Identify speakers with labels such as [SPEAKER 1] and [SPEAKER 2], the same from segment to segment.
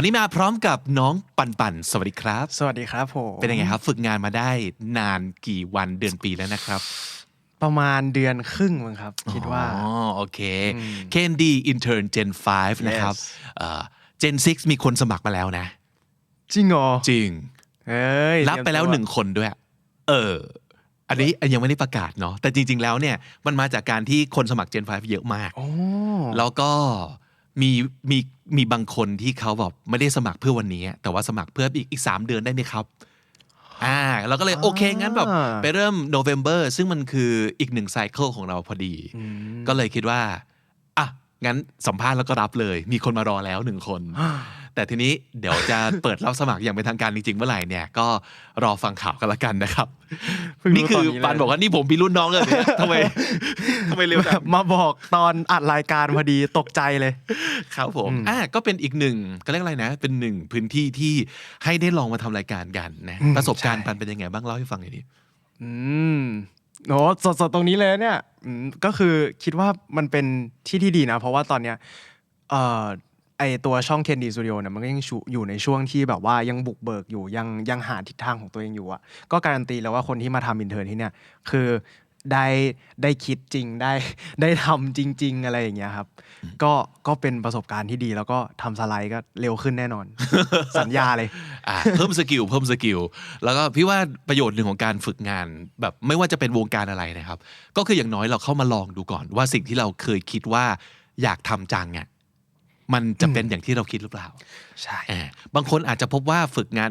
[SPEAKER 1] วันนี้มาพร้อมกับน้องปันปันสวัสดีครับ
[SPEAKER 2] สวัสดีครับผม
[SPEAKER 1] เป็นยังไงครับ ฝึกงานมาได้นานกี่วันเดือนปีแล้วนะครับ
[SPEAKER 2] ประมาณเดือนครึ่งมั้งครับ คิดว่า
[SPEAKER 1] อ๋อโอเค Candy Intern Gen 5 นะครับ
[SPEAKER 2] Yes
[SPEAKER 1] เอ่อ Gen 6 มีคนสมัครมาแล้วนะ
[SPEAKER 2] จริงเหรอ
[SPEAKER 1] จริง
[SPEAKER 2] เอ้ย
[SPEAKER 1] รับไปแล้วหนึ่งคนด้วย เอออันนี้ยังไม่ได้ประกาศเนาะแต่จริง ๆ แล้วเนี่ยมันมาจากการที่คนสมัคร Gen 5 เยอะมาก
[SPEAKER 2] โอ้
[SPEAKER 1] แล้วก็ มีมีมีบางคนที่เขาแบบไม่ได้สมัครเพื่อวันนี้ แต่ว่าสมัครเพื่ออีกอีกสามเดือนได้ไหมครับอ่าเราก็เลยโอเค งั้นแบบไปเริ่ม November ซึ่งมันคืออีกหนึ่งไซเคิลของเราพอดี ก็เลยคิดว่า อะ งั้นสัมภาษณ์แล้วก็รับเลย มีคนมารอแล้วหนึ่งคน แต่ทีนี้เดี๋ยวจะเปิดรับสมัครอย่างเป็นทางการจริงๆเมื่อไหร่เนี่ยก็รอฟังข่าวกันละกันนะครับ
[SPEAKER 2] เพิ่งรู้
[SPEAKER 1] นี่คือ
[SPEAKER 2] ตเลย
[SPEAKER 1] ปันบอกว่านี่ผมมีรุ่นน้องเลยเนี่ยทำไมทำไมเร็ว
[SPEAKER 2] แบ
[SPEAKER 1] จั
[SPEAKER 2] บ
[SPEAKER 1] ง
[SPEAKER 2] มาบอกตอนอัดรายการพอดีตกใจเลย
[SPEAKER 1] ครับผมอ่าก็เป็นอีกหนึ่งก็เรียกอะไรนะ เป็นหนึ่งพื้นที่ที่ให้ได้ลองมาทำรายการกันนะ
[SPEAKER 2] อืม
[SPEAKER 1] ประสบการณ์
[SPEAKER 2] ใช่
[SPEAKER 1] ปันเป็นยังไงบ้างเล่าให้ฟังหน่อยดิ
[SPEAKER 2] อืมโอ้สดสดๆตรงนี้เลยเนี่ยอืมก็คือคิดว่ามันเป็นที่ที่ดีนะ เพราะว่าตอนเนี้ยเอ่อ ไอตัวช่อง Candy Studio เนี่ยมันก็ยังชูอยู่ในช่วงที่แบบว่ายังบุกเบิกอยู่ยังยังหาทิศทางของตัวเองอยู่อะก็การันตีแล้วว่าคนที่มาทำอินเทอร์ที่เนี่ยคือได้ได้คิดจริงได้ได้ทำจริง ๆ อะไรอย่างเงี้ยครับ ก็ก็เป็นประสบการณ์ที่ดีแล้วก็ทำสไลด์ก็เร็วขึ้นแน่นอน สัญญาเลย
[SPEAKER 1] อ่าเพิ่มสกิลเพิ่มสกิลแล้วก็พี่ว่าประโยชน์หนึ่งของการฝึกงาน แบบไม่ว่าจะเป็นวงการอะไรนะครับ ก็คืออย่างน้อยเราเข้ามาลองดูก่อนว่าสิ่งที่เราเคยคิดว่าอยากทำจังอะ มันจะเป็นอย่างที่เราคิดหรือเปล่า
[SPEAKER 2] ใช่
[SPEAKER 1] อ่าบางคนอาจจะพบว่าฝึกงาน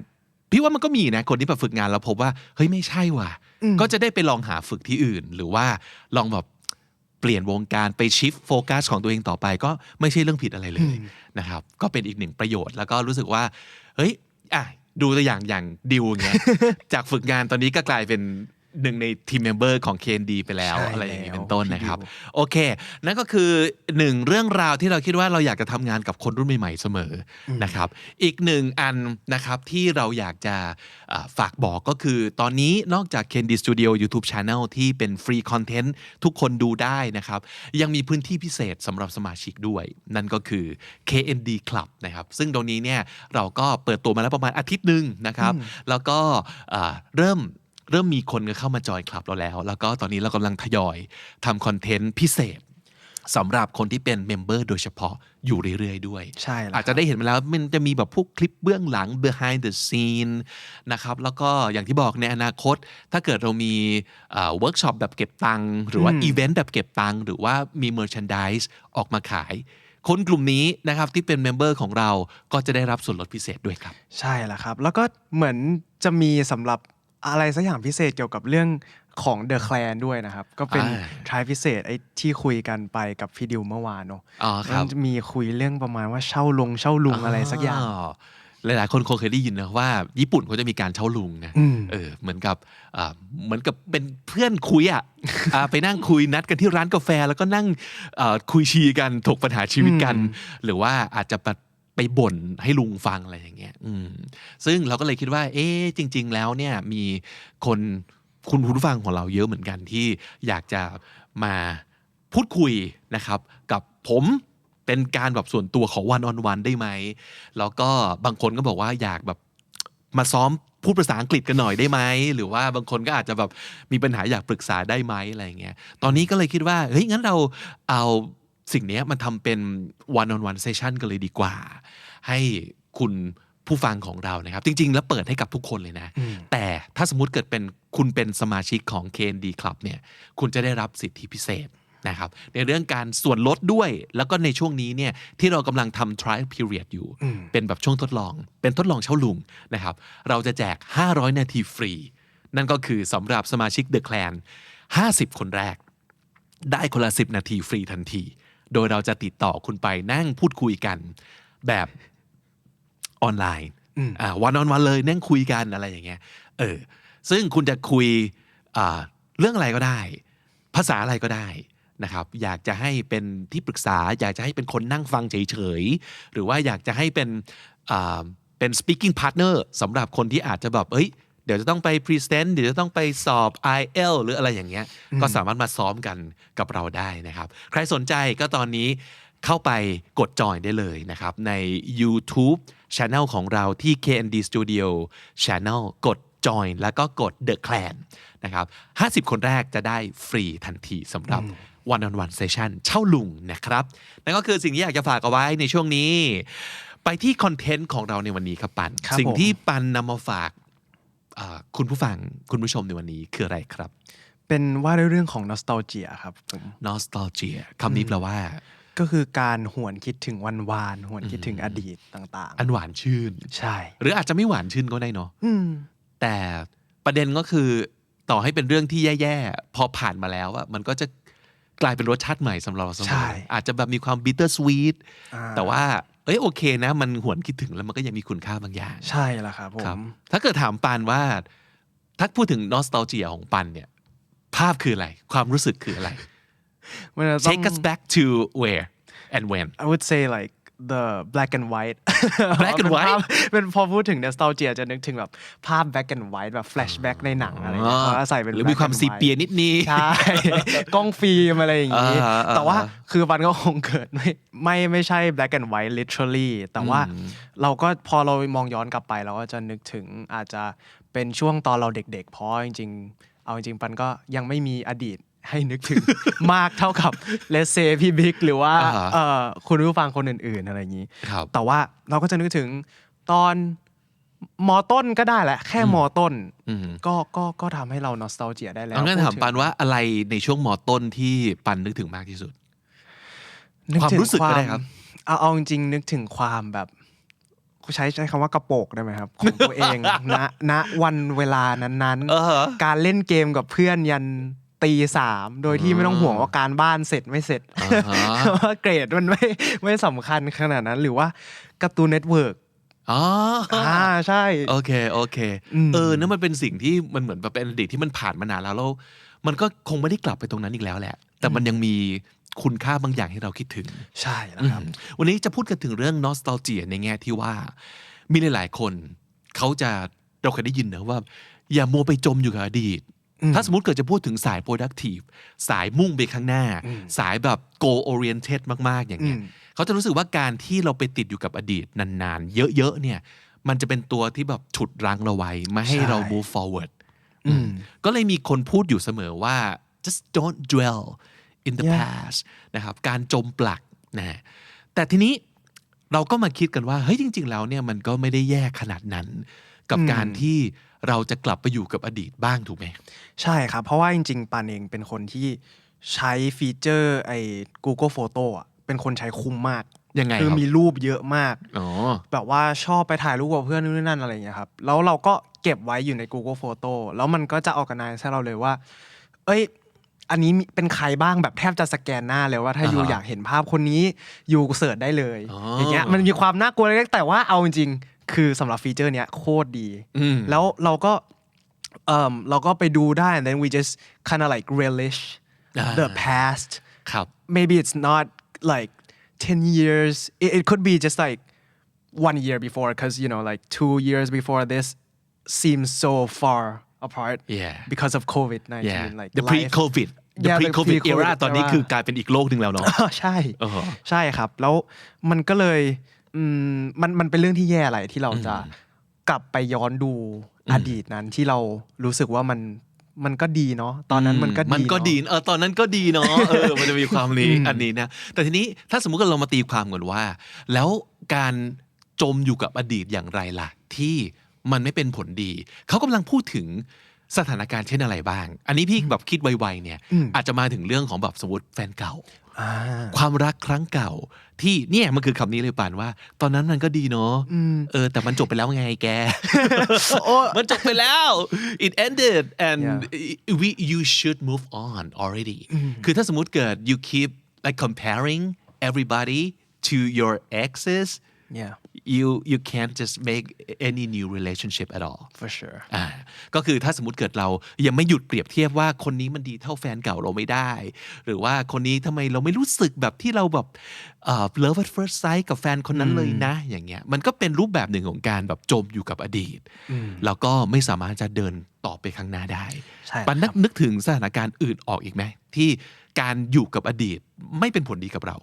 [SPEAKER 1] พี่ว่ามันก็มีนะ คนที่แบบฝึกงานแล้วพบว่า เฮ้ยไม่ใช่ว่ะ
[SPEAKER 2] อืม
[SPEAKER 1] ก็จะได้ไปลองหาฝึกที่อื่น หรือว่าลองแบบเปลี่ยนวงการไปชิฟโฟกัสของตัวเองต่อไป ก็ไม่ใช่เรื่องผิดอะไรเลยนะครับ ก็เป็นอีกหนึ่งประโยชน์ แล้วก็รู้สึกว่า เฮ้ยอะดูตัวอย่างอย่างดิวอย่างเงี้ยจากฝึกงานตอนนี้ก็กลายเป็น หนึ่งในทีมเมมเบอร์ของ KND ไปแล้ว
[SPEAKER 2] ใช่
[SPEAKER 1] อะไรอย่างนี้
[SPEAKER 2] แล้ว
[SPEAKER 1] เป็นต้นนะครับ
[SPEAKER 2] พี่ดิว
[SPEAKER 1] โอเค นั่นก็คือหนึ่งเรื่องราวที่เราคิดว่าเราอยากจะทำงานกับคนรุ่นใหม่ๆเสมออนะครับ อีกหนึ่งอันนะครับที่เราอยากจะอ่าฝากบอกก็คือ ตอนนี้นอกจาก Candy Studio YouTube Channel ที่เป็นฟรีคอนเทนต์ทุกคนดูได้นะครับ ยังมีพื้นที่พิเศษสำหรับสมาชิกด้วย นั่นก็คือ KND Club นะครับ ซึ่งตรงนี้เนี่ยเราก็เปิดตัวมาแล้วประมาณอาทิตย์หนึ่งนะครับ แล้วก็อ่าเริ่ม เริ่มมีคนเข้ามาจอยคลับเราแล้ว แล้วก็ตอนนี้เรากำลังทยอยทำคอนเทนต์พิเศษสำหรับคนที่เป็นเมมเบอร์โดยเฉพาะอยู่เรื่อยๆด้วย
[SPEAKER 2] ใช่แล้ว
[SPEAKER 1] อาจจะได้เห็นมาแล้วมันจะมีแบบพวกคลิปเบื้องหลัง behind the scene นะครับ แล้วก็อย่างที่บอกในอนาคต ถ้าเกิดเรามีเวิร์กช็อปแบบเก็บตังค์หรือว่าอีเวนต์แบบเก็บตังค์หรือว่ามี merchandise ออกมาขาย คนกลุ่มนี้นะครับที่เป็นเมมเบอร์ของเราก็จะได้รับส่วนลดพิเศษด้วยครับ
[SPEAKER 2] ใช่แล้วครับ แล้วก็เหมือนจะมีสำหรับ อะไรสักอย่างพิเศษเกี่ยวกับเรื่องของ The Clan ด้วยนะครับ ก็เป็น
[SPEAKER 1] อ่า
[SPEAKER 2] ทริพิเศษไอ้ที่คุยกันไปกับพี่ดิวเมื่อวานเนาะ
[SPEAKER 1] อ๋อครับ
[SPEAKER 2] มันจะมีคุยเรื่องประมาณว่าเช่าลงเช่าลุงอะไรสักอย่าง
[SPEAKER 1] หลายๆคนคงเคยได้ยินนะว่า ญี่ปุ่นเขาจะมีการเช่าลุงนะ
[SPEAKER 2] อืม
[SPEAKER 1] เออเหมือนกับอ่าเหมือนกับเป็นเพื่อนคุยอะอ่าไปนั่งคุยนัดกันที่ร้านกาแฟ แล้วก็นั่งเอ่อคุยชีกันถกปัญหาชีวิตกัน หรือว่าอาจจะ ไปบ่นให้ลุงฟังอะไรอย่างเงี้ยอืมซึ่งเราก็เลยคิดว่า เอ๊ะจริง ๆ แล้วเนี่ยมีคนคุณผู้ฟังของเราเยอะเหมือนกันที่อยากจะมาพูดคุยนะครับกับผมเป็นการแบบส่วนตัวของวันออนวันได้ไหม แล้วก็บางคนก็บอกว่าอยากแบบมาซ้อมพูดภาษาอังกฤษกันหน่อยได้ไหม หรือว่าบางคนก็อาจจะแบบมีปัญหาอยากปรึกษาได้ไหมอะไรอย่างเงี้ย ตอนนี้ก็เลยคิดว่า เฮ้ยงั้นเราเอา สิ่งเนี้ยมันทำเป็น one on one session กันเลยดีกว่า ให้คุณผู้ฟังของเรานะครับ จริง ๆ แล้วเปิดให้กับทุกคนเลยนะ แต่ถ้าสมมติเกิดเป็นคุณเป็นสมาชิกของ KND Club เนี่ย คุณจะได้รับสิทธิพิเศษนะครับ ในเรื่องการส่วนลดด้วย แล้วก็ในช่วงนี้เนี่ยที่เรากำลังทำ trial period อยู่ เป็นแบบช่วงทดลอง เป็นทดลองเช่าลุงนะครับ เราจะแจก 500 นาทีฟรี นั่นก็คือสำหรับสมาชิก The Clan 50 คนแรก ได้คนละ 10 นาทีฟรีทันที โดยเราจะติดต่อคุณไปนั่งพูดคุยกัน แบบออนไลน์อ่าวันออนวันเลยนั่งคุยกันอะไรอย่างเงี้ยเออซึ่งคุณจะคุยอ่าเรื่องอะไรก็ได้ ภาษาอะไรก็ได้นะครับ อยากจะให้เป็นที่ปรึกษา อยากจะให้เป็นคนนั่งฟังเฉยๆ หรือว่าอยากจะให้เป็นอ่าเป็น speaking partner สำหรับคนที่อาจจะแบบเอ้ย เดี๋ยวจะต้องไป present เดี๋ยวจะต้องไปสอบ IL หรืออะไรอย่างเงี้ย ก็สามารถมาซ้อมกันกับเราได้นะครับ ใครสนใจก็ตอนนี้เข้าไปกดจอยได้เลยนะครับ ใน YouTube Channel ของเราที่ KND Studio Channel กด join แล้วก็กด The Clan นะครับ 50 คนแรกจะได้ฟรีทันทีสำหรับ one on one session เช่าลุงนะครับ นั่นก็คือสิ่งที่อยากจะฝากเอาไว้ในช่วงนี้ ไปที่คอนเทนต์ของเราในวันนี้ครับปัน
[SPEAKER 2] ครับ
[SPEAKER 1] สิ่ง
[SPEAKER 2] ผม
[SPEAKER 1] ที่ปันนำมาฝากอ่า คุณผู้ฟังคุณผู้ชมในวันนี้คืออะไรครับ
[SPEAKER 2] เป็นว่าด้วยเรื่องของ nostalgia ครับผม
[SPEAKER 1] nostalgia คำนี้แปลว่า
[SPEAKER 2] ก็คือการหวนคิดถึงวันวาน หวนคิดถึงอดีตต่าง
[SPEAKER 1] อันหวานชื่น
[SPEAKER 2] ๆใช่
[SPEAKER 1] หรืออาจจะไม่หวานชื่นก็ได้เนาะ
[SPEAKER 2] อืม
[SPEAKER 1] แต่ประเด็นก็คือต่อให้เป็นเรื่องที่แย่ๆ พอผ่านมาแล้วอะมันก็จะกลายเป็นรสชาติใหม่สำหรับเราเสม
[SPEAKER 2] ใช่
[SPEAKER 1] ออาจจะแบบมีความ bitter sweet
[SPEAKER 2] อ่า
[SPEAKER 1] แต่ว่า เอ้ยโอเคนะ มันหวนคิดถึงแล้วมันก็ยังมีคุณค่าบางอย่าง
[SPEAKER 2] ใช่แล้วครับผ
[SPEAKER 1] ครับ
[SPEAKER 2] ม
[SPEAKER 1] ถ้าเกิดถามปานว่า ถ้าพูดถึง nostalgia ของปันเนี่ย ภาพคืออะไร ความรู้สึกคืออะไร
[SPEAKER 2] มันจะต้อง
[SPEAKER 1] take us back to where and when
[SPEAKER 2] I would say like the black and white
[SPEAKER 1] Black and
[SPEAKER 2] เป็น
[SPEAKER 1] white
[SPEAKER 2] ภาพเป็นพอพูดถึง nostalgia จะนึกถึงแบบภาพ black and white แบบ flashback ในหนังอะไรอย่างเงี้ยเขาจะใส่เป็น
[SPEAKER 1] หรือมี
[SPEAKER 2] black
[SPEAKER 1] ความ
[SPEAKER 2] and
[SPEAKER 1] ซี
[SPEAKER 2] white
[SPEAKER 1] เปียนิดนี้
[SPEAKER 2] ใช่กล้องฟิล์มอะไรอย่างนี้
[SPEAKER 1] อ่าอ่า
[SPEAKER 2] แต่ว่าคือมันก็คงเกิดไม่ไม่ไม่ใช่ black and white literally แต่ว่าเราก็พอเรามองย้อนกลับไปเราก็จะนึกถึงอาจจะเป็นช่วงตอนเราเด็กๆเพราะจริงๆเอาจริงๆปันก็ยังไม่มีอดีต ให้นึกถึงมากเท่ากับ let's say พี่บิ๊กหรือว่า
[SPEAKER 1] อ่าฮะ
[SPEAKER 2] เอ่อคุณผู้ฟังคนอื่น ๆ อะไรอย่างนี้
[SPEAKER 1] ครับ
[SPEAKER 2] แต่ว่าเราก็จะนึกถึงตอนมอต้นก็ได้แหละ แค่มอต้น
[SPEAKER 1] อืม
[SPEAKER 2] ก็ก็ก็ทำให้เรา nostalgia ได้แล้ว
[SPEAKER 1] เอางั้น
[SPEAKER 2] พูด
[SPEAKER 1] ถาม
[SPEAKER 2] ถึง
[SPEAKER 1] ปันว่าอะไรในช่วงมอต้นที่ปันนึกถึงมากที่สุด
[SPEAKER 2] นึก
[SPEAKER 1] ความ
[SPEAKER 2] ถึง
[SPEAKER 1] รู้สึกก็ได้ครับ
[SPEAKER 2] เอาเอาจริงๆนึกถึงความแบบใช้ใช้คำว่ากระโปกได้ไหมครับ ของตัวเองณณวันเวลานั้น
[SPEAKER 1] เออฮะ
[SPEAKER 2] ๆการเล่นเกมกับเพื่อนยัน ตีสามโดยที่ไม่ต้องห่วงว่าการบ้านเสร็จไม่เสร็จ
[SPEAKER 1] อ่าฮะ
[SPEAKER 2] ว่าเกรดมันไม่ไม่สำคัญขนาดนั้นหรือว่าการ์ตูนเน็ตเวิร์ก
[SPEAKER 1] อ๋อ
[SPEAKER 2] อ่าใช่
[SPEAKER 1] โอเค โอเค
[SPEAKER 2] อืม
[SPEAKER 1] เออนั่นมันเป็นสิ่งที่มันเหมือนแบบเป็นอดีตที่มันผ่านมานานแล้วแล้วมันก็คงไม่ได้กลับไปตรงนั้นอีกแล้วแหละ แต่มันยังมีคุณค่าบางอย่างให้เราคิดถึง
[SPEAKER 2] ใช่แล้วครับ
[SPEAKER 1] วันนี้จะพูดกันถึงเรื่อง nostalgia ในแง่ที่ว่า มีหลาย ๆ คน เขาจะเราเคยได้ยินนะว่า อย่ามัวไปจมอยู่กับอดีต ถ้าสมมติเกิดจะพูดถึงสาย productive สายมุ่งไปข้างหน้า สายแบบ goal oriented มาก ๆ อย่างเงี้ย
[SPEAKER 2] อืม
[SPEAKER 1] เขาจะรู้สึกว่าการที่เราไปติดอยู่กับอดีตนาน ๆ เยอะ ๆ เนี่ย มันจะเป็นตัวที่แบบฉุดรั้งเราไว้ ไม่ให้เรา move forward อืมก็เลยมีคนพูดอยู่เสมอว่า just don't dwell in the
[SPEAKER 2] Yeah.
[SPEAKER 1] past นะครับ การจมปลักนะฮะแต่ทีนี้เราก็มาคิดกันว่า เฮ้ย จริง ๆ แล้วเนี่ยมันก็ไม่ได้แย่ขนาดนั้น กับการที่ เราจะกลับไปอยู่กับอดีตบ้างถูกไหม
[SPEAKER 2] ใช่ครับ เพราะว่าจริง ๆ ปานเองเป็นคนที่ใช้ฟีเจอร์ไอ้ Google Photo อะเป็นคนใช้คุ้มมาก
[SPEAKER 1] ยังไง
[SPEAKER 2] คือ
[SPEAKER 1] ครับ
[SPEAKER 2] มีรูปเยอะมาก
[SPEAKER 1] อ๋อ
[SPEAKER 2] แบบว่าชอบไปถ่ายรูปกับเพื่อนนู่นนนั่นอะไรอย่างเงี้ยครับแล้วเราก็เก็บไว้อยู่ใน Google Photo แล้วมันก็จะออกกันไนให้เราเลยว่า เอ้ยอันนี้มีเป็นใครบ้างแบบแทบจะสแกนหน้าเลยว่าถ้า
[SPEAKER 1] อ่าฮะ
[SPEAKER 2] ยูอยากเห็นภาพคนนี้ยูเสิร์ชได้เลย
[SPEAKER 1] อ๋อ
[SPEAKER 2] อ
[SPEAKER 1] อย่าง
[SPEAKER 2] เงี้ยมันมีความน่ากลัวเล็กๆแต่ว่าเอาจริงๆ คือสำหรับฟีเจอร์เนี้ยโคตรดี
[SPEAKER 1] อืม
[SPEAKER 2] แล้วเราก็เอ่มเราก็ไปดูได้ and then we just kind of like relish
[SPEAKER 1] อ่า
[SPEAKER 2] the past
[SPEAKER 1] ครับ
[SPEAKER 2] maybe it's not like 10 years it, it could be just like one year before because you know like two years before this seems so far apart
[SPEAKER 1] Yeah.
[SPEAKER 2] because of covid-19
[SPEAKER 1] yeah
[SPEAKER 2] like
[SPEAKER 1] the
[SPEAKER 2] life-
[SPEAKER 1] pre-covid the
[SPEAKER 2] Yeah, the
[SPEAKER 1] pre-covid
[SPEAKER 2] pre-COVID
[SPEAKER 1] era ตอนนี้
[SPEAKER 2] era
[SPEAKER 1] คือกลายเป็นอีกโลกหนึ่งแล้วเนาะ
[SPEAKER 2] อ่าใช่
[SPEAKER 1] อ่าฮะ
[SPEAKER 2] ใช่ครับ แล้วมันก็เลย อืมมันมันเป็นเรื่องที่แย่อะไรที่เราจะกลับไปย้อนดูอดีตนั้นที่เรารู้สึกว่ามันมันก็ดีเนาะตอนนั้นมันก็ดี
[SPEAKER 1] มันก็
[SPEAKER 2] เอะ
[SPEAKER 1] ดีเออตอนนั้นก็ดีเนาะเออมันจะมีความนี้อันนี้นะแต่ทีนี้ถ้าสมมุติว่าเรามาตีความก่อนว่า แล้วการจมอยู่กับอดีตอย่างไรล่ะ ที่มันไม่เป็นผลดี เขากำลังพูดถึง สถานการณ์เช่นอะไรบ้าง อันนี้พี่แบบคิดไวๆเนี่ย อาจจะมาถึงเรื่องของแบบสมมติแฟนเก่า
[SPEAKER 2] อ่า
[SPEAKER 1] ความรักครั้งเก่า ที่เนี่ยมันคือคำนี้เลยป่านว่า ตอนนั้นมันก็ดีเนาะเออ แต่มันจบไปแล้วไงแก มันจบไปแล้ว it ended and we you should move on already คือถ้าสมมติเกิด you keep like comparing everybody to your exes
[SPEAKER 2] yeah
[SPEAKER 1] you you can't just make any new relationship at all
[SPEAKER 2] for sure
[SPEAKER 1] อ่าก็คือถ้าสมมติเกิดเรายังไม่หยุดเปรียบเทียบว่าคนนี้มันดีเท่าแฟนเก่าเราไม่ได้ หรือว่าคนนี้ทำไมเราไม่รู้สึกแบบที่เราแบบเอ่อ love at first sight กับแฟนคนนั้นเลยนะ อย่างเงี้ยมันก็เป็นรูปแบบหนึ่งของการแบบจมอยู่กับอดีต แล้วก็ไม่สามารถจะเดินต่อไปข้างหน้าได้
[SPEAKER 2] ใช่
[SPEAKER 1] ปันนักนึกถึงสถานการณ์อื่นออกอีกไหมที่การอยู่กับอดีตไม่เป็นผลดีกับเรา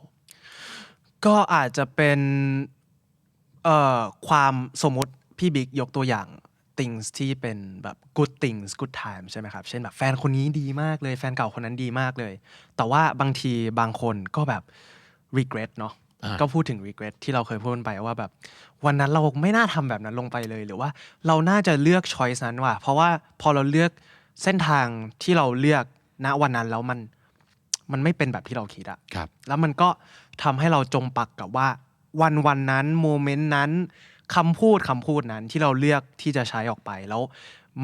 [SPEAKER 2] ก็อาจจะเป็น เอ่อความสมมติพี่บิ๊กยกตัวอย่าง things ที่เป็นแบบ good things good time ใช่ไหมครับ เช่นแบบแฟนคนนี้ดีมากเลยแฟนเก่าคนนั้นดีมากเลย แต่ว่าบางทีบางคนก็แบบ regret เนาะ
[SPEAKER 1] อ่า
[SPEAKER 2] ก็พูดถึง regret ที่เราเคยพูดไปว่าแบบวันนั้นเราไม่น่าทำแบบนั้นลงไปเลย หรือว่าเราน่าจะเลือก choice นั้นว่ะเพราะว่าพอเราเลือกเส้นทางที่เราเลือกณวันนั้นแล้วมันมันไม่เป็นแบบที่เราคิดอะ
[SPEAKER 1] ครับ
[SPEAKER 2] แล้วมันก็ทำให้เราจมปักกับว่า วันวันนั้นโมเมนต์นั้นคำพูดคำพูดนั้นที่เราเลือกที่จะใช้ออกไปแล้ว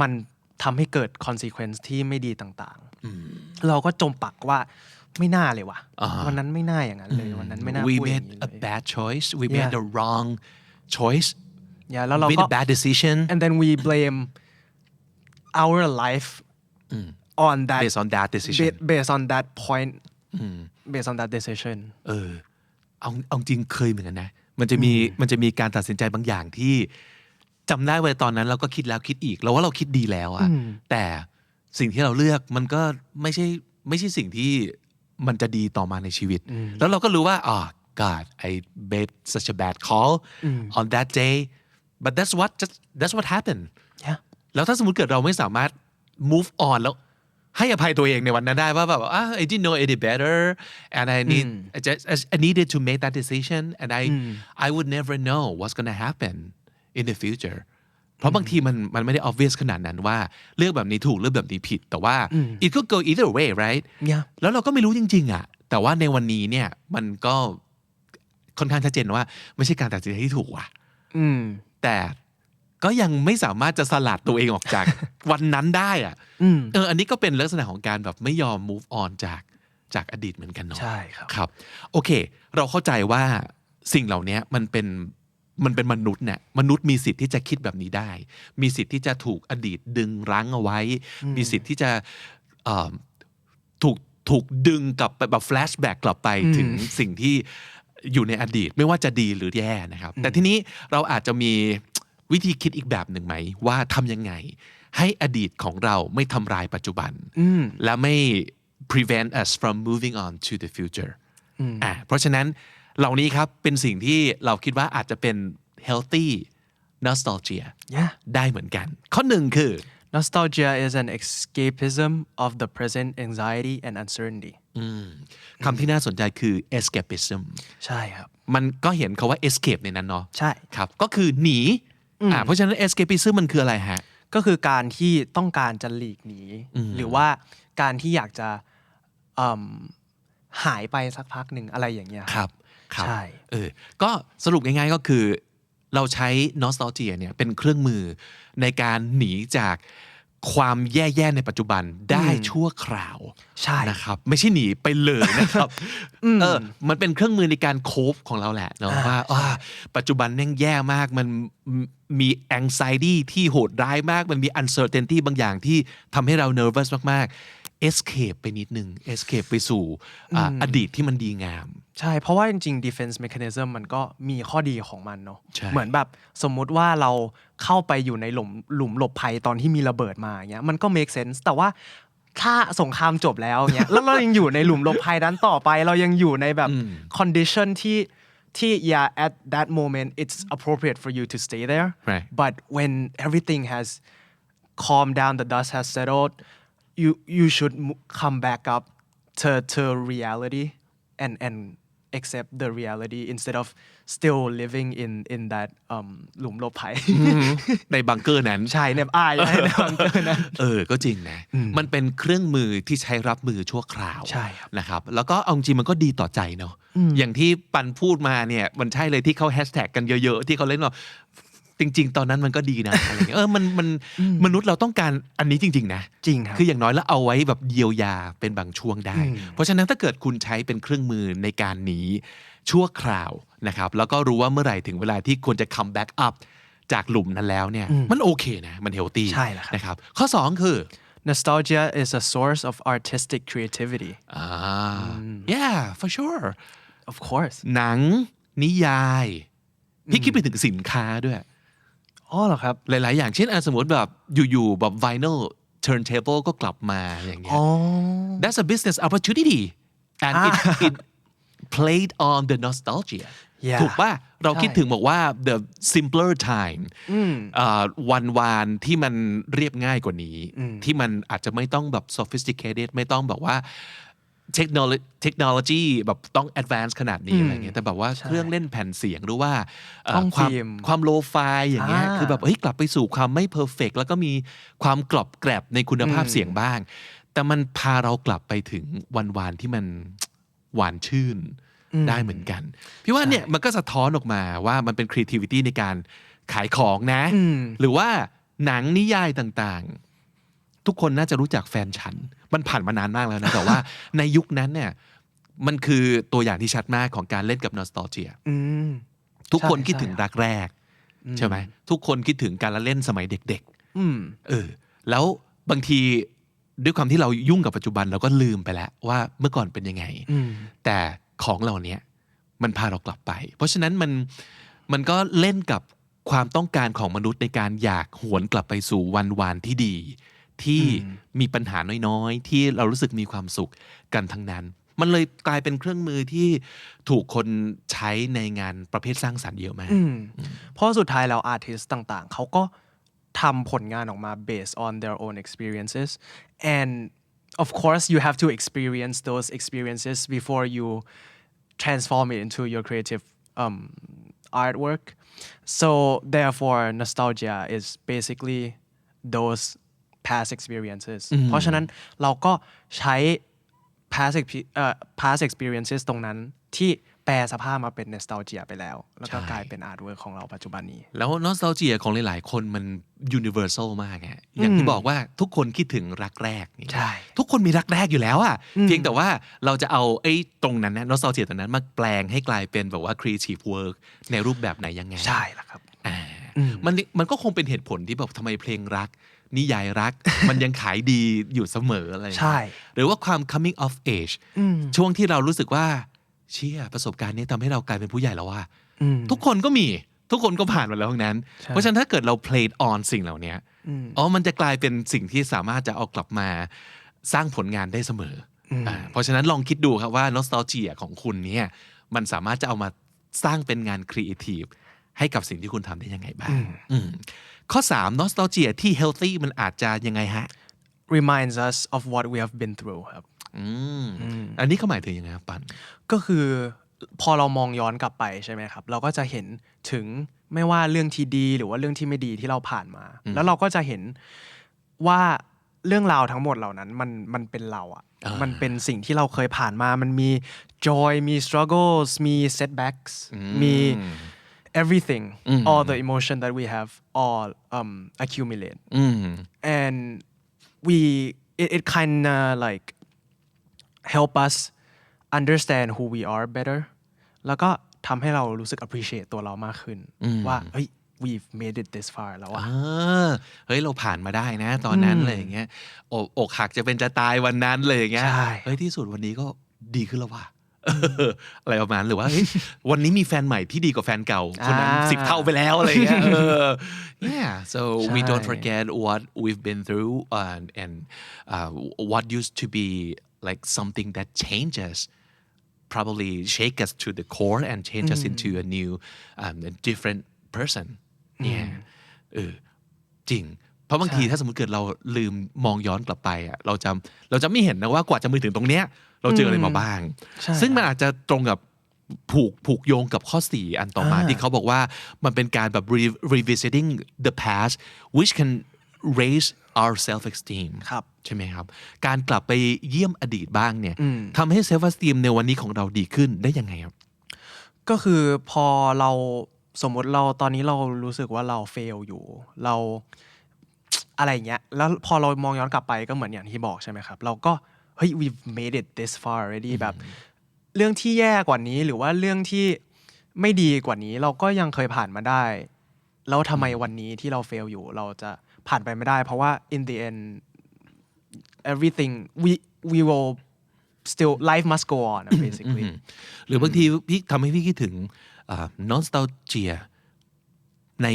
[SPEAKER 2] มันทำให้เกิด consequence ที่ไม่ดีต่างๆ เราก็จมปักว่าไม่น่าเลยว่ะ
[SPEAKER 1] อ่า
[SPEAKER 2] วันนั้นไม่น่าอย่างนั้นเลยวันนั้นไม่น่า
[SPEAKER 1] we
[SPEAKER 2] พูดอย่าง
[SPEAKER 1] made
[SPEAKER 2] นี้
[SPEAKER 1] a
[SPEAKER 2] เลย
[SPEAKER 1] bad choice we made
[SPEAKER 2] Yeah.
[SPEAKER 1] the wrong choice
[SPEAKER 2] อย่าแล้วเรา
[SPEAKER 1] made
[SPEAKER 2] ก็
[SPEAKER 1] a bad decision
[SPEAKER 2] and then we blame our life on that
[SPEAKER 1] based on that decision
[SPEAKER 2] ba- based on that point based on that decision
[SPEAKER 1] เออ เอาเอาจริงเคยเหมือนกันนะ มันจะมีมันจะมีการตัดสินใจบางอย่างที่จำได้ว่าตอนนั้นเราก็คิดแล้วคิดอีกเราว่าเราคิดดีแล้วอะแต่สิ่งที่เราเลือกมันก็ไม่ใช่ไม่ใช่สิ่งที่มันจะดีต่อมาในชีวิต แล้วเราก็รู้ว่าอ๋อ God I made such a bad call on that day but that's what just that's what happened
[SPEAKER 2] yeah
[SPEAKER 1] แล้วถ้าสมมติเกิดเราไม่สามารถ move on แล้ว ให้อภัยตัวเองในวันนั้นได้ว่าแบบอะ I didn't know any better and I need I just I needed to make that decision and I I would never know what's gonna happen in the future เพราะบางทีมันมันไม่ได้ obvious ขนาดนั้นว่าเลือกแบบนี้ถูกเลือกแบบนี้ผิด แต่ว่า it could go either way right
[SPEAKER 2] Yeah
[SPEAKER 1] แล้วเราก็ไม่รู้จริง ๆอะแต่ว่าในวันนี้เนี่ยมันก็ค่อนข้างชัดเจนว่า ไม่ใช่การตัดสินใจที่ถูกว่ะ
[SPEAKER 2] อืม
[SPEAKER 1] แต่ ก็ยังไม่สามารถจะสลัดตัวเองออกจากวันนั้นได้อะ
[SPEAKER 2] อืม
[SPEAKER 1] เอออันนี้ก็เป็นลักษณะของการแบบไม่ยอม move on จากจากอดีตเหมือนกันเนาะ
[SPEAKER 2] ใช่ครับ
[SPEAKER 1] ครับ โอเค เราเข้าใจว่าสิ่งเหล่านี้มันเป็นมันเป็นมนุษย์เนี่ยมนุษย์มีสิทธิ์ที่จะคิดแบบนี้ได้ มีสิทธิ์ที่จะถูกอดีตดึงรั้งเอาไว้ มีสิทธิ์ที่จะเอ่อถูกถูกดึงกลับไปแบบแฟลชแบ็กกลับไปถึงสิ่งที่อยู่ในอดีตไม่ว่าจะดีหรือแย่นะครับ แต่ทีนี้เราอาจจะมี วิธีคิดอีกแบบหนึ่งไหม ว่าทำยังไง ให้อดีตของเราไม่ทำลายปัจจุบัน และไม่ prevent us from moving on to the future อ่าเพราะฉะนั้นเหล่านี้ครับเป็นสิ่งที่เราคิดว่าอาจจะเป็น healthy nostalgia
[SPEAKER 2] yeah
[SPEAKER 1] ได้เหมือนกัน ข้อหนึ่งคือ
[SPEAKER 2] Nostalgia is an escapism of the present anxiety and uncertainty
[SPEAKER 1] คำที่น่าสนใจคือ escapism
[SPEAKER 2] ใช่ครับ
[SPEAKER 1] มันก็เห็นคาว่า escape ในนั้นเนาะ
[SPEAKER 2] ใช่
[SPEAKER 1] ครับ ก็คือหนี อ่าเพราะฉะนั้น escapism มันคืออะไรฮะ
[SPEAKER 2] ก็คือการที่ต้องการจะหลีกหนี หรือว่าการที่อยากจะอืมหายไปสักพักหนึ่งอะไรอย่างเงี้ย
[SPEAKER 1] ครับครับ
[SPEAKER 2] ใช่
[SPEAKER 1] เออก็สรุปง่ายๆก็คือ เราใช้ nostalgia เนี่ยเป็นเครื่องมือในการหนีจาก ความแย่ๆในปัจจุบันได้ชั่วคราว
[SPEAKER 2] ใช่
[SPEAKER 1] นะครับ ไม่ใช่หนีไปเลยนะครับเออมันเป็นเครื่องมือในการโคฟของเราแหละเนาะว่าอ่าปัจจุบันแม่งแย่มากมันมี anxiety ที่โหดร้ายมาก มันมี uncertainty บางอย่างที่ทำให้เรา nervous มากๆ escape ไปนิดนึง escape ไปสู่อ่าอดีตที่มันดีงาม
[SPEAKER 2] ใช่ เพราะว่าจริงๆ defense mechanism มันก็มีข้อดีของมันเนาะ
[SPEAKER 1] ใช่
[SPEAKER 2] เหมือนแบบสมมุติว่าเราเข้าไปอยู่ในหลุมหลุมหลบภัยตอนที่มีระเบิดมาอย่างเงี้ยมันก็ make sense แต่ว่าถ้าสงครามจบแล้วเงี้ยแล้วเรายังอยู่ในหลุมหลบภัยนั้นต่อไป เรายังอยู่ในแบบ condition ที่ที่ yeah at that moment it's appropriate for you to stay there
[SPEAKER 1] Right.
[SPEAKER 2] but when everything has calmed down the dust has settled you you should mo- come back up to to reality and and accept the reality instead of still living in in that um หลุมหลบภัย
[SPEAKER 1] ในบังเกอร์นั้น
[SPEAKER 2] ใช่เนี่ยอายในบังเกอร์นั้น
[SPEAKER 1] เออก็จริงนะมันเป็นเครื่องมือที่ใช้รับมือชั่วคราว
[SPEAKER 2] ใช่ครับ
[SPEAKER 1] นะครับ แล้วก็เอาจริงมันก็ดีต่อใจเนาะอย่างที่ปันพูดมาเนี่ยมันใช่เลยที่เขาแฮชแท็กกันเยอะๆ ที่เขาเล่นว่า จริง ๆ ตอนนั้นมันก็ดีนะอะไรเงี้ยเออมันมันมนุษย์เราต้องการอันนี้จริง ๆ นะ
[SPEAKER 2] จริงครับ
[SPEAKER 1] คืออย่างน้อยแล้วเอาไว้แบบเยียวยาเป็นบางช่วงได้
[SPEAKER 2] อืม
[SPEAKER 1] เพราะฉะนั้นถ้าเกิดคุณใช้เป็นเครื่องมือในการหนีชั่วคราวนะครับแล้วก็รู้ว่าเมื่อไหร่ถึงเวลาที่ควรจะ come back up จากหลุมนั้นแล้วเนี่ยมันโอเคนะมันเฮลตี้
[SPEAKER 2] ใช่แล้วครับ
[SPEAKER 1] นะครับ ข้อ 2 คือ
[SPEAKER 2] nostalgia is a source of artistic creativity
[SPEAKER 1] อ่า yeah for sure
[SPEAKER 2] of course
[SPEAKER 1] หนัง นิยาย พี่คิดไปถึงสินค้าด้วย
[SPEAKER 2] อ๋อเหรอครับ
[SPEAKER 1] หลาย ๆ อย่างเช่นอะสมมติแบบอยู่ ๆ แบบ vinyl turntable ก็กลับมาอย่างเงี้ย
[SPEAKER 2] อ๋อ
[SPEAKER 1] that's a business opportunity and it, it played on the nostalgia
[SPEAKER 2] Yeah
[SPEAKER 1] ถูกป่ะเรา
[SPEAKER 2] ใช่
[SPEAKER 1] คิดถึงบอกว่า the simpler time อ่าวันวานที่มันเรียบง่ายกว่านี้ ที่มันอาจจะไม่ต้องแบบ sophisticated ไม่ต้องแบบว่า เทคโนโลยีเทคโนโลยีแบบต้อง advance ขนาดนี้อะไรเงี้ยแต่แบบว่าเครื่องเล่นแผ่นเสียงหรือว่าเก
[SPEAKER 2] ล้อง
[SPEAKER 1] ความ
[SPEAKER 2] ฟิล์ม
[SPEAKER 1] ความโลไฟอย่างเงี้ย
[SPEAKER 2] อ่า
[SPEAKER 1] คือแบบเฮ้ยกลับไปสู่ความไม่เพอร์เฟกแล้วก็มีความกรอบแกรบในคุณภาพเสียงบ้าง แต่มันพาเรากลับไปถึงวันวานที่มันหวานชื่นได้เหมือนกัน พี่ว่าเนี่ยมันก็สะท้อนออกมาว่ามันเป็น creativity ในการขายของนะ หรือว่าหนังนิยายต่างๆ ทุกคนน่าจะรู้จักแฟนฉัน มันผ่านมานานมากแล้วนะแต่ว่าในยุคนั้นเนี่ยมันคือตัวอย่างที่ชัดมากของการเล่นกับนอสต a เจีย
[SPEAKER 2] อืม
[SPEAKER 1] ทุกคน
[SPEAKER 2] ใช่
[SPEAKER 1] คิดถึง
[SPEAKER 2] ใช่
[SPEAKER 1] รักแรก ใช่ไหมทุกคนคิดถึงการละเล่นสมัยเด็ก
[SPEAKER 2] อืม
[SPEAKER 1] ๆเออ แล้วบางทีด้วยความที่เรายุ่งกับปัจจุบันเราก็ลืมไปแล้วว่าเมื่อก่อนเป็นยังไง
[SPEAKER 2] อืม
[SPEAKER 1] แต่ของเหล่านี้มันพาเรากลับไป เพราะฉะนั้นมันมันก็เล่นกับความต้องการของมนุษย์ในการอยากหวนกลับไปสู่วันวานที่ดี ที่มีปัญหาน้อยๆ ที่เรารู้สึกมีความสุขกันทั้งนั้น มันเลยกลายเป็นเครื่องมือที่ถูกคนใช้ในงานประเภทสร้างสรรค์เยอะมาก
[SPEAKER 2] อืมเพราะสุดท้ายแล้วอาร์ติสต่างๆ เขาก็ทำผลงานออกมา based on their own experiences and of course you have to experience those experiences before you transform it into your creative um, artwork so therefore nostalgia is basically those past experiences เพราะฉะนั้นเราก็ใช้ past expe- เอ่อ past experiences ตรงนั้นที่แปลสภาพมาเป็น nostalgia ไปแล้ว แล้วก็
[SPEAKER 1] ใช่
[SPEAKER 2] กลายเป็น artwork ของเราปัจจุบันนี้
[SPEAKER 1] แล้วนอสต a เจียของหลาย ๆ คนมัน universal มากอะอย่างที่บอกว่าทุกคนคิดถึงรักแรกนี่
[SPEAKER 2] ใช่
[SPEAKER 1] ทุกคนมีรักแรกอยู่แล้วอะเพียงแต่ว่าเราจะเอาไอ้ตรงนั้นนะนอสต a เจียตรงนั้นมาแปลงให้กลายเป็นแบบว่า creative work ในรูปแบบไหนยังไง
[SPEAKER 2] ใช่แล้วครับ
[SPEAKER 1] อ่า มันมันก็คงเป็นเหตุผลที่แบบทำไมเพลงรัก นิยายรัก มันยังขายดีอยู่เสมออะไรอย่างเงี้ย
[SPEAKER 2] ใช่
[SPEAKER 1] หรือว่าความ coming of age ช่วงที่เรารู้สึกว่า เชี่ยประสบการณ์นี้ทำให้เรากลายเป็นผู้ใหญ่แล้วว่า
[SPEAKER 2] อืม
[SPEAKER 1] ทุกคนก็มีทุกคนก็ผ่านมาแล้วทั้งนั้น
[SPEAKER 2] ใช่
[SPEAKER 1] เพราะฉะนั้นถ้าเกิดเรา play on สิ่งเหล่านี้อ๋อมันจะกลายเป็นสิ่งที่สามารถจะเอากลับมาสร้างผลงานได้เสมออ่าเพราะฉะนั้นลองคิดดูครับว่า nostalgia ของคุณเนี่ยมันสามารถจะเอามาสร้างเป็นงาน creative ให้กับสิ่งที่คุณทำได้ยังไงบ้างอืมข้อ3 nostalgia ที่ healthy มันอาจจะยังไงฮะ
[SPEAKER 2] reminds us of what we have been through ครับ
[SPEAKER 1] อืมอันนี้เขาหมายถึงยังไงครับปัน
[SPEAKER 2] ก็คือพอเรามองย้อนกลับไปใช่ไหมครับ เราก็จะเห็นถึงไม่ว่าเรื่องที่ดีหรือว่าเรื่องที่ไม่ดีที่เราผ่านมา แล้วเราก็จะเห็นว่าเรื่องราวทั้งหมดเหล่านั้นมันมันเป็นเราอะ
[SPEAKER 1] อ่ามั
[SPEAKER 2] มันเป็นสิ่งที่เราเคยผ่านมา มันมี joy มี struggles มี setbacks มี everything all the emotion that we have all um accumulate
[SPEAKER 1] อืม
[SPEAKER 2] and we it, it kind of like help us understand who we are better แล้วก็ทำให้เรารู้สึก appreciate ตัวเรามากขึ้น ว่าเฮ้ย we've made it this far แล้วอะ
[SPEAKER 1] เออเฮ้ย เราผ่านมาได้นะ ตอนนั้นเลยอย่างเงี้ยอกอกหักจะเป็นจะตายวันนั้นเลยอย่างเงี้ย
[SPEAKER 2] ใช่
[SPEAKER 1] เฮ้ยที่สุดวันนี้ก็ดีขึ้นแล้วว่ะเอออะไรประมาณหรือว่าเฮ้ยวันนี้มีแฟนใหม่ที่ดีกว่าแฟนเก่าคนนั้น
[SPEAKER 2] อ่า
[SPEAKER 1] สิบเท่าไปแล้วอะไรอย่างเงี้ยเออ yeah so we
[SPEAKER 2] ใช่
[SPEAKER 1] don't forget what we've been through and and uh, what used to be like something that changes probably shake us to the core and change us into a new um, a different person yeah เออจริงเพราะบางทีถ้าสมมติเกิดเราลืมมองย้อนกลับไปอะเราจะเราจะไม่เห็นนะว่ากว่าจะมาถึงตรงเนี้ย เราเจออะไรมาบ้าง
[SPEAKER 2] ใช่
[SPEAKER 1] ซึ่งมันอาจจะตรงกับผูกผูกโยงกับข้อ 4 อันต่อมา
[SPEAKER 2] อ่า
[SPEAKER 1] ที่เขาบอกว่ามันเป็นการแบบ re- revisiting the past which can raise our self esteem
[SPEAKER 2] ครับ
[SPEAKER 1] ใช่ไหมครับ การกลับไปเยี่ยมอดีตบ้างเนี่ยทำให้ self esteem ในวันนี้ของเราดีขึ้นได้ยังไงครับ
[SPEAKER 2] ก็คือพอเราสมมติเราตอนนี้เรารู้สึกว่าเราเฟลอยู่ เราอะไรอย่างเงี้ย แล้วพอเรามองย้อนกลับไปก็เหมือนอย่างที่บอกใช่ไหมครับ เราก็ เฮ้ย we've made it this far already แบบ เรื่องที่แย่กว่านี้หรือว่าเรื่องที่ไม่ดีกว่านี้เราก็ยังเคยผ่านมาได้ แล้วทำไมวันนี้ที่เราเฟลอยู่ เราจะผ่านไปไม่ได้ เพราะว่า in the end everything we we will still life must go on อะ basically
[SPEAKER 1] หรือบางทีพี่ทำให้พี่คิดถึงนอสตาเจียใน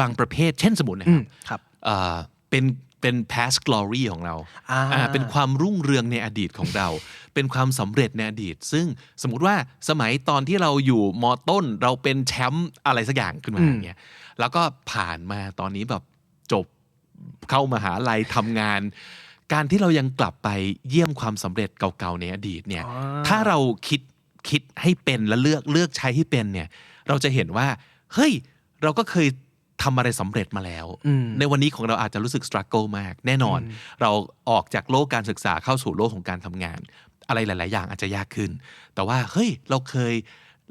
[SPEAKER 1] บางประเภท เช่นสมมตินะค
[SPEAKER 2] อื
[SPEAKER 1] รั
[SPEAKER 2] ม
[SPEAKER 1] บ
[SPEAKER 2] ครับ
[SPEAKER 1] อ่าเป็น เป็น past glory ของเรา
[SPEAKER 2] อ่า
[SPEAKER 1] อ่าเป็นความรุ่งเรืองในอดีตของเรา เป็นความสำเร็จในอดีต ซึ่งสมมุติว่าสมัยตอนที่เราอยู่มอต้น เราเป็นแชมป์อะไรสักอย่างขึ้นมาอย่างเงี้ย แล้วก็ผ่านมาตอนนี้แบบจบเข้ามหาลัยทำงาน การที่เรายังกลับไปเยี่ยมความสำเร็จเก่าๆในอดีตเนี่ย
[SPEAKER 2] อ่า
[SPEAKER 1] ถ้าเราคิดคิดให้เป็นและเลือกเลือกใช้ให้เป็นเนี่ย เราจะเห็นว่า เฮ้ย เราก็เคย ทำอะไรสำเร็จมาแล้ว
[SPEAKER 2] อืม
[SPEAKER 1] ในวันนี้ของเราอาจจะรู้สึกส t รั g เกิลมาก แน่นอน เราออกจากโลกการศึกษาเข้าสู่โลกของการทำงาน อะไรหลาย ๆ อย่างอาจจะยากขึ้น แต่ว่าเฮ้ยเราเคย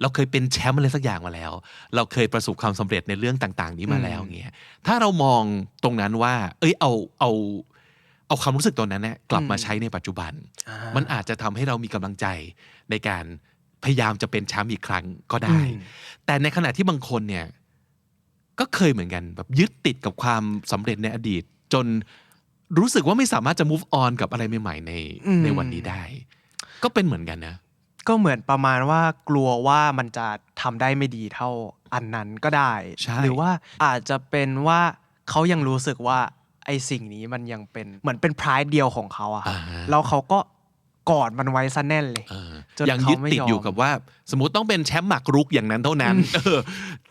[SPEAKER 1] เราเคยเป็นแชมป์อะไรสักอย่างมาแล้ว เราเคยประสบความสำเร็จในเรื่องต่าง ๆ นี้มาแล้วเงี้ย ถ้าเรามองตรงนั้นว่า เอ้ยเอาเอาเอาความรู้สึกตรงนั้นเนี่ยกลับมาใช้ในปัจจุบัน
[SPEAKER 2] อ่า
[SPEAKER 1] มันอาจจะทำให้เรามีกำลังใจในการพยายามจะเป็นแชมป์อีกครั้งก็ได้
[SPEAKER 2] อืม
[SPEAKER 1] แต่ในขณะที่บางคนเนี่ย ก็เคยเหมือนกันแบบยึดติดกับความสำเร็จในอดีต จนรู้สึกว่าไม่สามารถจะ move on กับอะไรใหม่ๆใน
[SPEAKER 2] อืม
[SPEAKER 1] ในวันนี้ได้ ก็เป็นเหมือนกันนะ
[SPEAKER 2] ก็เหมือนประมาณว่ากลัวว่ามันจะทำได้ไม่ดีเท่าอันนั้นก็ได้
[SPEAKER 1] ใช่
[SPEAKER 2] หรือว่าอาจจะเป็นว่าเขายังรู้สึกว่าไอ้สิ่งนี้มันยังเป็นเหมือนเป็นพรายเดียวของเขาอะครับ
[SPEAKER 1] อ่าฮะ
[SPEAKER 2] แล้วเขาก็ กอดมันไว้ซะแน่นเลย
[SPEAKER 1] เออ
[SPEAKER 2] จน
[SPEAKER 1] ยัง
[SPEAKER 2] เขา
[SPEAKER 1] ยึด
[SPEAKER 2] ไม่
[SPEAKER 1] ติด
[SPEAKER 2] ยอม
[SPEAKER 1] อยู่กับว่า สมมติต้องเป็นแชมป์หมากรุกอย่างนั้นเท่านั้นเออ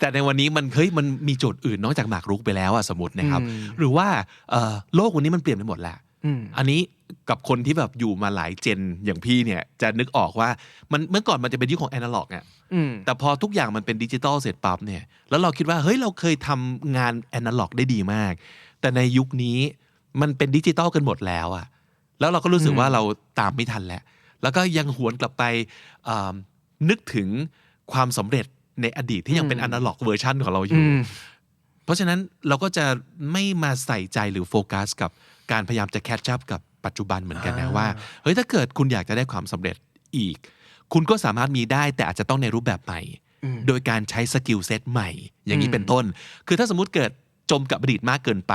[SPEAKER 1] แต่ในวันนี้มันเฮ้ยมันมีโจทย์อื่นนอกจากหมากรุกไปแล้วอะสมมตินะครับ
[SPEAKER 2] อืม
[SPEAKER 1] หรือว่าเอ่อโลกวันนี้มันเปลี่ยนไปหมดแล้ว
[SPEAKER 2] อืม
[SPEAKER 1] อันนี้กับคนที่แบบอยู่มาหลายเจนอย่างพี่เนี่ยจะนึกออกว่ามันเมื่อก่อนมันจะเป็นยุคของแอนะล็อกอะ
[SPEAKER 2] อืม
[SPEAKER 1] แต่พอทุกอย่างมันเป็นดิจิตอลเสร็จปั๊บเนี่ยแล้วเราคิดว่าเฮ้ยเราเคยทำงานแอนะล็อกได้ดีมาก แต่ในยุคนี้มันเป็นดิจิตอลกันหมดแล้วอะ แล้วเราก็รู้สึกว่าเราตามไม่ทันแล้ว แล้วก็ยังหวนกลับไปอ่านึกถึงความสำเร็จในอดีตที่ยังเป็นอนาล็อกเวอร์ชันของเราอยู่
[SPEAKER 2] อืม
[SPEAKER 1] เพราะฉะนั้นเราก็จะไม่มาใส่ใจหรือโฟกัส กับการพยายามจะแคชชัพกับปัจจุบันเหมือนกันนะ
[SPEAKER 2] อ่า
[SPEAKER 1] ว่า เฮ้ยถ้าเกิดคุณอยากจะได้ความสำเร็จอีก คุณก็สามารถมีได้แต่อาจจะต้องในรูปแบบใหม่
[SPEAKER 2] อืม
[SPEAKER 1] โดยการใช้สกิลเซ็ตใหม่ อย่างนี้
[SPEAKER 2] อืม
[SPEAKER 1] เป็นต้น คือถ้าสมมุติเกิดจมกับอดีตมากเกินไป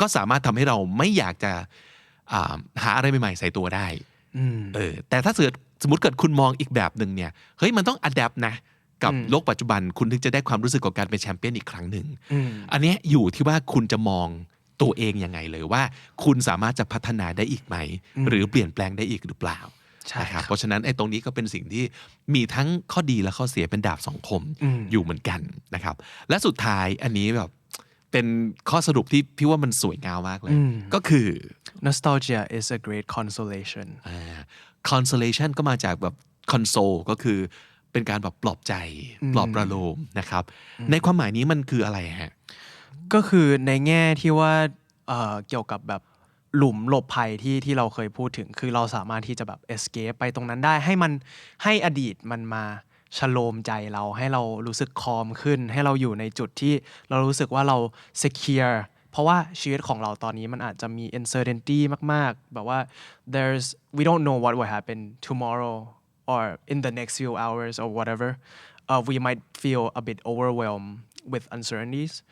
[SPEAKER 1] ก็สามารถทำให้เราไม่อยากจะอ่า หาอะไรใหม่ๆใส่ตัวได้
[SPEAKER 2] อืม
[SPEAKER 1] เออแต่ถ้าเกิดสมมติเกิดคุณมองอีกแบบหนึ่งเนี่ยเฮ้ยมันต้องอัดแอปนะ กับ
[SPEAKER 2] อืม
[SPEAKER 1] โลกปัจจุบันคุณถึงจะได้ความรู้สึกของการเป็นแชมเปี้ยนอีกครั้งหนึ่ง
[SPEAKER 2] อืม
[SPEAKER 1] อันเนี้ยอยู่ที่ว่าคุณจะมองตัวเองยังไงเลยว่า คุณสามารถจะพัฒนาได้อีกไหม
[SPEAKER 2] อืม
[SPEAKER 1] หรือเปลี่ยนแปลงได้อีกหรือเปล่า
[SPEAKER 2] ใช่
[SPEAKER 1] นะค
[SPEAKER 2] ครั
[SPEAKER 1] รับบเพราะฉะนั้นไอ้ตรงนี้ก็เป็นสิ่งที่มีทั้งข้อดีและข้อเสียเป็นดาบสองคม
[SPEAKER 2] อืม
[SPEAKER 1] อยู่เหมือนกันนะครับ และสุดท้ายอันนี้แบบ เป็นข้อสรุปที่พี่ว่ามันสวยงามมากเลย
[SPEAKER 2] อืม
[SPEAKER 1] ก็คือ
[SPEAKER 2] nostalgia is a great consolation
[SPEAKER 1] อ่า consolation ก็มาจากแบบ console ก็คือเป็นการแบบปลอบใจ ปลอบประโลมนะครับ ในความหมายนี้มันคืออะไรฮะ
[SPEAKER 2] ก็คือในแง่ที่ว่าเอ่อเกี่ยวกับแบบหลุมหลบภัยที่ที่เราเคยพูดถึง คือเราสามารถที่จะแบบ escape ไปตรงนั้นได้ให้มันให้อดีตมันมา ชโลมใจเราให้เรารู้สึกคอมขึ้น ให้เราอยู่ในจุดที่เรารู้สึกว่าเรา secure เพราะว่าชีวิตของเราตอนนี้มันอาจจะมี uncertainty มาก ๆ แบบว่า there's we don't know what will happen tomorrow or in the next few hours or whatever uh, we might feel a bit overwhelmed with uncertainties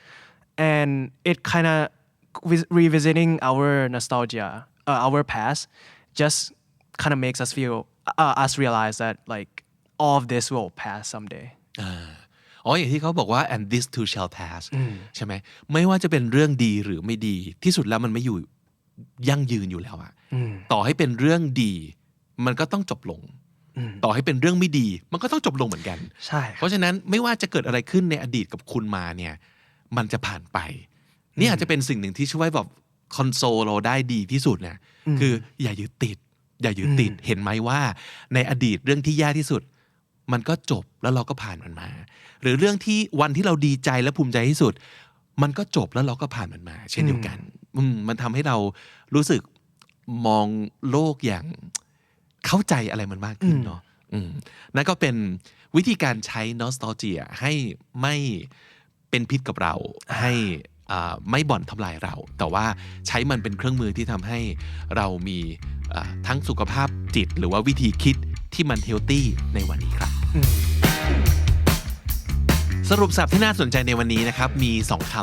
[SPEAKER 2] and it kind of revisiting our nostalgia uh, our past just kind of makes us feel uh, us realize that like all of this will pass someday
[SPEAKER 1] อ่าอ๋ออย่างที่เขาบอกว่า and this too shall pass ใช่ไหมไม่ว่าจะเป็นเรื่องดีหรือไม่ดี ที่สุดแล้วมันไม่อยู่ยั่งยืนอยู่แล้วอะต่อให้เป็นเรื่องดี มันก็ต้องจบลง ต่อให้เป็นเรื่องไม่ดี มันก็ต้องจบลงเหมือนกัน
[SPEAKER 2] ใช่
[SPEAKER 1] เพราะฉะนั้นไม่ว่าจะเกิดอะไรขึ้นในอดีตกับคุณมาเนี่ย มันจะผ่านไป นี่อาจจะเป็นสิ่งหนึ่งที่ช่วยแบบคอนโซลเราได้ดีที่สุดนะคืออย่ายึดติด อย่ายึดติดเห็นไหมว่า ในอดีตเรื่องที่แย่ที่สุด มันก็จบแล้วเราก็ผ่านมันมา หรือเรื่องที่วันที่เราดีใจและภูมิใจที่สุด มันก็จบแล้วเราก็ผ่านมันมา เช่นเดียวกันอืมมันทำให้เรารู้สึกมองโลกอย่างเข้าใจอะไรมันมากขึ้นเนาะอืมนั่นก็เป็นวิธีการใช้ nostalgia ให้ไม่เป็นพิษกับเรา ให้อ่าไม่บ่อนทำลายเรา แต่ว่าใช้มันเป็นเครื่องมือที่ทำให้เรามีอ่าทั้งสุขภาพจิต หรือว่าวิธีคิด ที่มันเฮลตี้ในวันนี้ครับ
[SPEAKER 2] อืม
[SPEAKER 1] สรุปสับที่น่าสนใจในวันนี้นะครับ มี 2ค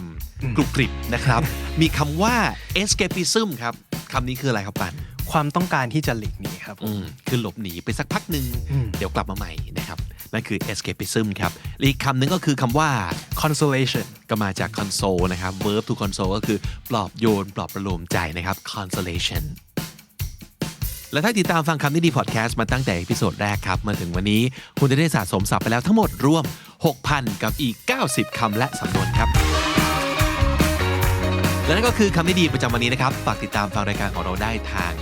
[SPEAKER 2] อืมำ
[SPEAKER 1] กรุบกริบนะครับ มีคำว่า escapism ครับคำนี้คืออะไรครับปัน
[SPEAKER 2] ความต้องการที่จะหลีกหนีครับผม
[SPEAKER 1] อืมคือหลบหนีไปสักพักหนึ่ง
[SPEAKER 2] อืม
[SPEAKER 1] เดี๋ยวกลับมาใหม่นะครับนั่นคือ escapism ครับและอีกคำหนึ่งก็คือคำว่า
[SPEAKER 2] consolation
[SPEAKER 1] ก็มาจาก console นะครับ verb to console ก็คือปลอบโยน ปลอบประโลมใจนะครับ consolation และถ้าติดตามฟังคำนี้ดีพอดแคสต์มาตั้งแต่อพิโซดแรกครับ มาถึงวันนี้คุณจะได้สะสมศัพท์ไปแล้วทั้งหมดรวม 6,000 กับอีก 90 คำและสำนวนครับ และนั่นก็คือคำนี้ดีประจำวันนี้นะครับ ฝากติดตามฟังรายการของเราได้ทาง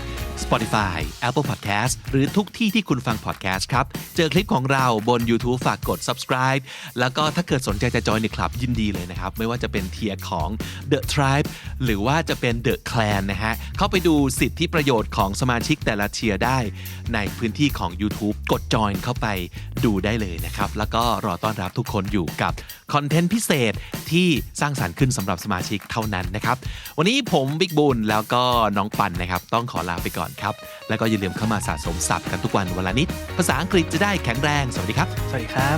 [SPEAKER 1] Spotify Apple Podcast หรือทุกที่ที่คุณฟัง podcast ครับ เจอคลิปของเราบน YouTube ฝากกด subscribe แล้วก็ถ้าเกิดสนใจจะจอยในคลับยินดีเลยนะครับ ไม่ว่าจะเป็นเทียร์ของ The Tribe หรือว่าจะเป็น The Clan นะฮะ เข้าไปดูสิทธิประโยชน์ของสมาชิกแต่ละเทียร์ได้ ในพื้นที่ของ YouTube กดจอยเข้าไปดูได้เลยนะครับ แล้วก็รอต้อนรับทุกคนอยู่กับคอนเทนต์พิเศษที่สร้างสารรค์ขึ้นสำหรับสมาชิกเท่านั้นนะครับ วันนี้ผมบิ๊กบุญแล้วก็น้องปันนะครับ ต้องขอลาไปก่อนครับ แล้วก็อย่าลืมเข้ามาสะสมศัพท์กันทุกวันวันละนิด ภาษาอังกฤษจะได้แข็งแรง สวัสดีครับ
[SPEAKER 2] สวัสดีครับ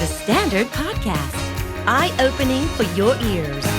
[SPEAKER 3] The Standard Podcast, eye opening for your ears.